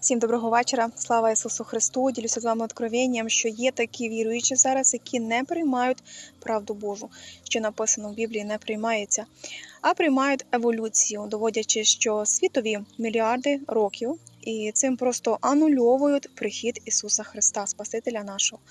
Всім доброго вечора. Слава Ісусу Христу! Ділюся з вами откровенням, що є такі віруючі зараз, які не приймають правду Божу, що написано в Біблії, не приймається, а приймають еволюцію, доводячи, що світові мільярди років. І цим просто анульовують прихід Ісуса Христа, Спасителя нашого.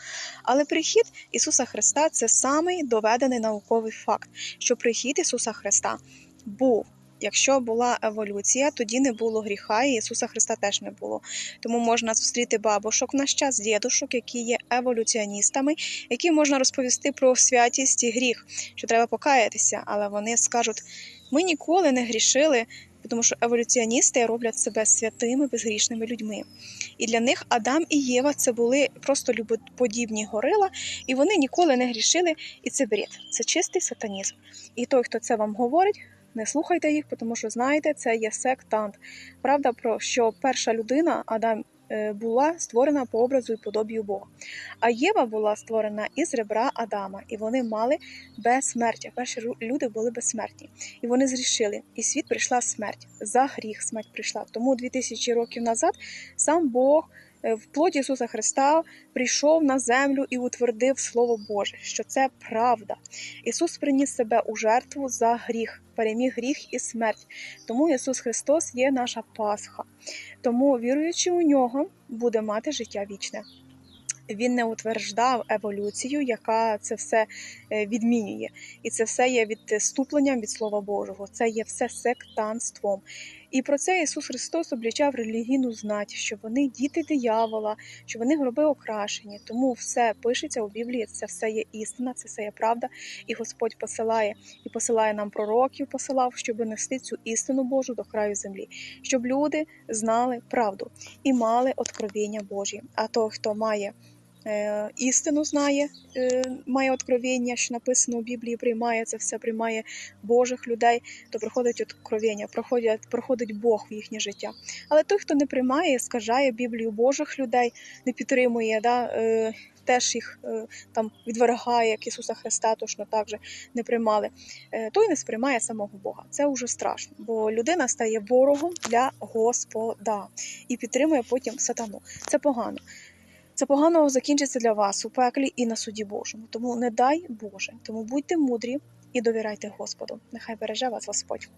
Але прихід Ісуса Христа це самий доведений науковий факт, що прихід Ісуса Христа був. Якщо була еволюція, тоді не було гріха, і Ісуса Христа теж не було. Тому можна зустріти бабушок в наш час, дідушок, які є еволюціоністами, які можна розповісти про святість і гріх, що треба покаятися, але вони скажуть: ми ніколи не грішили, тому що еволюціоністи роблять себе святими, безгрішними людьми. І для них Адам і Єва це були просто любоподібні горила, і вони ніколи не грішили. І це бред, це чистий сатанізм. І той, хто це вам говорить. Не слухайте їх, тому що знаєте, це є сектант. Правда, про що перша людина, Адам, е, була створена по образу і подобію Бога. А Єва була створена із ребра Адама, і вони мали безсмертя. Перші люди були безсмертні. І вони зрішили. І світ прийшла смерть. За гріх смерть прийшла. Тому 2000 років назад сам Бог е, в плоті Ісуса Христа прийшов на землю і утвердив Слово Боже, що це правда. Ісус приніс себе у жертву за гріх, переміг гріх і смерть. Тому Ісус Христос є наша Пасха. Тому, віруючи у нього, буде мати життя вічне. Він не утверждав еволюцію, яка це все е, відмінює. І це все є відступленням від Слова Божого. Це є все сектантством. І про це Ісус Христос облічав релігійну знать, що вони діти диявола, що вони гроби окрашені. Тому все пишеться у Біблії, це все є істина, це все є правда. І Господь посилає і посилає нам пророків, посилав, щоб нести цю істину Божу до краю землі, щоб люди знали правду і мали откровення Божі. А той, хто має істину, знає, е, має откровення, що написано у Біблії, приймає це все, приймає Божих людей, то проходить откровення, проходять, проходить Бог в їхнє життя. Але той, хто не приймає, скажає Біблію Божих людей, не підтримує, да, е, теж їх е, там відвергає, як Ісуса Христа, точно так же не приймали, е, той не сприймає самого Бога. Це вже страшно, бо людина стає ворогом для Господа і підтримує потім сатану. Це погано. Це погано закінчиться для вас у пеклі і на суді Божому. Тому не дай Боже. Тому будьте мудрі і довіряйте Господу. Нехай береже вас Господь.